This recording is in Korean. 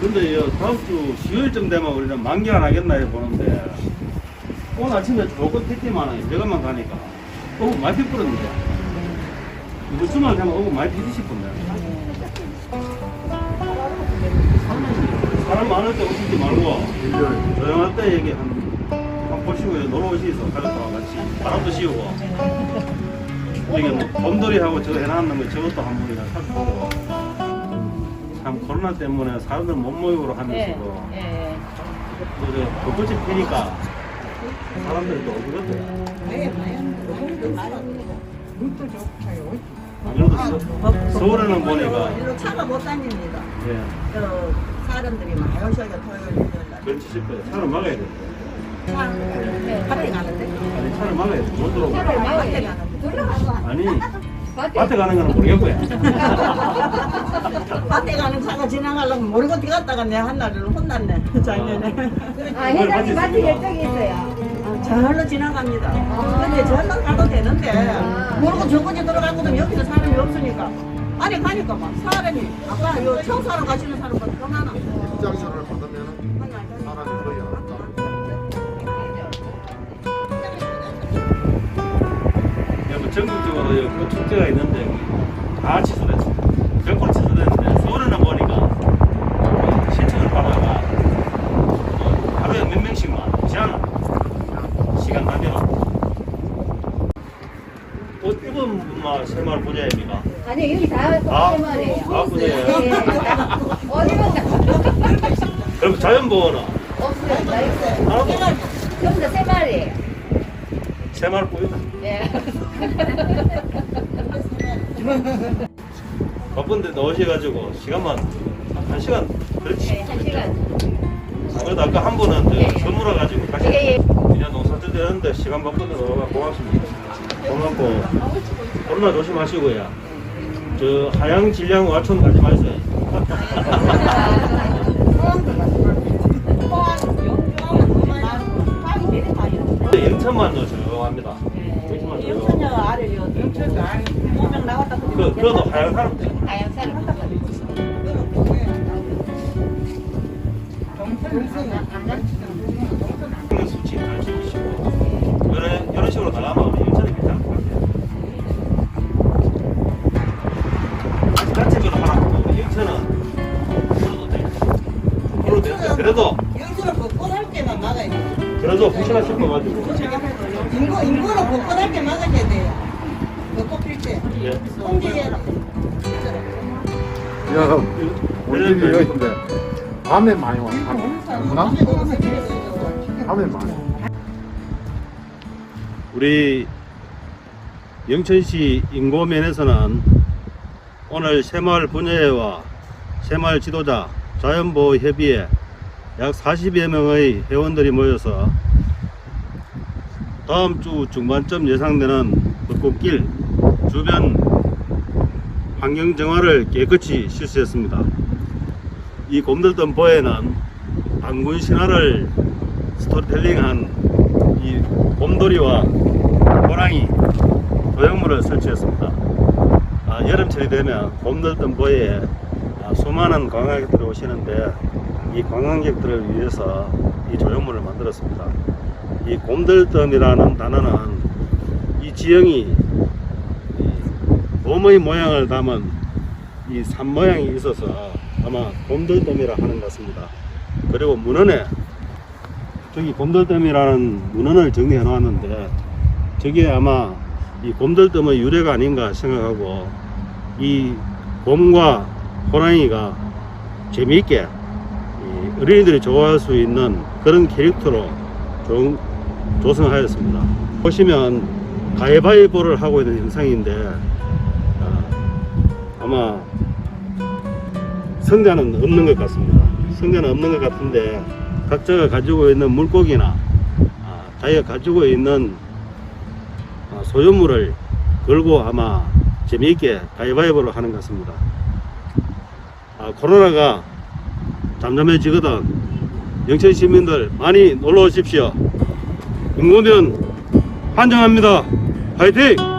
근데 다음 주 수요일쯤 되면 우리는 만개 안 하겠나 해 보는데. 오늘 아침에 조금 택티만 내가만 가니까 어구 많이 피뿌렸는데. 이거 주말 되면 어구 많이 피지 싶은데. 사람 많을 때 오시지 말고 조용할 때 얘기 한, 한 보시고 놀러 오시소 가족들하고 같이 바람도 씌우고. 이게 뭐 곰돌이하고 저거 해놨는 거 저것도 한 번이나 살펴보고. 참 코로나 때문에 사람들 못 모이고 하면서도 예. 이제 벚꽃이 피니까 사람들이 또 오거든. 안 그래도 서, 서울에는 보니까 일로 차가 못 다닙니다. 예, 저 사람들이 많이 오셔요 토요일 일요일 날. 그렇지 싶어요. 차를 막아야 돼. 차 밭에 가는데? 아니 차를 막아야 돼. 못 들어오고. 차를 막아야 돼. 아니 밭에 밭에 가는 거는 모르겠고요. 밭에 가는 차가 지나가려면 모르고 뛰었다가 내가 한 날을 혼났네 작년에. 아, 회장님 밭에 열정이 있어요. 절로 지나갑니다. 근데 절로 가도 되는데 모르고 저까지 들어가거든 여기는 사람이 없으니까. 아니 가니까 막 사람이 아까 요 청소하러 가시는 사람보다 더 많아. 입장료를 받으면 사람이 거의 안 왔다. 여기 전국적으로 여기 그 축제가 있는데 다 취소됐어. 벽골 취소됐는데 서울에는 보니까 그 신청을 받아가 뭐 하루에 몇 명씩만 제한 시간 나면 어, 이번 뭐 새 마을 부자입니까? 아니, 여기 다 아, 거짓말이에요. 아, 부자예요. 예. 어디 갔나? 그럼 자연보호는 없어요. 나 있어요. 하나도 전부 다세 마리예요. 새마을 보이다. 예. 바쁜데 넣으셔가지고 시간만 한 시간 그렇지. 네, 한 시간. 그래도 아까 한 분은 예, 예. 저 선물해 가지고 가시. 예, 예. 이제 농사들 되는데 시간 바쁜데 너무 고맙습니다. 고맙고 코로나 조심하시고요. 저 하양 질량 와촌 가지 마세요. 영천만 더 조용합니다. 영천만 조용. 영천여 아래요. 아래. 오명 나왔다. 그 그래도 하양 사람 돼. 하얀 사람. 있는 그래도 돼. 영천은 벚꽃할 때만 막아야 돼. 그래도 혹시나 싶어가지고 인구, 인구로 벚꽃할 때 막아야 돼요. 벚꽃 필 때. 예. 홍지에 야, 우리 집이 여기 있는데 밤에 많이 와. 밤에. 나? 밤에 많이. 우리 영천시 인고면에서는 오늘 새마을 분야회와 새마을 지도자 자연보호 협의회 약 40여 명의 회원들이 모여서 다음 주 중반쯤 예상되는 벚꽃길 주변 환경 정화를 깨끗이 실시했습니다. 이 곰들던 보에는 안군 신화를 스토리텔링한 이 곰돌이와 호랑이 도형물을 설치했습니다. 아, 여름철이 되면 곰들던 보에 아, 수많은 관광객들이 오시는데 이 관광객들을 위해서 이 조형물을 만들었습니다. 이 곰들덤이라는 단어는 이 지형이 이 곰의 모양을 담은 이 산 모양이 있어서 아마 곰들덤이라 하는 것 같습니다. 그리고 문헌에 저기 곰돌덤이라는 문헌을 정리해 놓았는데 저게 아마 이 곰돌덤의 유래가 아닌가 생각하고 이 곰과 호랑이가 재미있게 이 어린이들이 좋아할 수 있는 그런 캐릭터로 조, 조성하였습니다. 보시면 가위바위보를 하고 있는 영상인데 아, 아마 성자는 없는 것 같습니다. 성자는 없는 것 같은데 각자가 가지고 있는 물고기나 아, 자기가 가지고 있는 아, 소유물을 걸고 아마 재미있게 가위바위보를 하는 것 같습니다. 아, 코로나가 잠잠해지거든 영천 시민들 많이 놀러 오십시오. 인고면 환영합니다. 화이팅!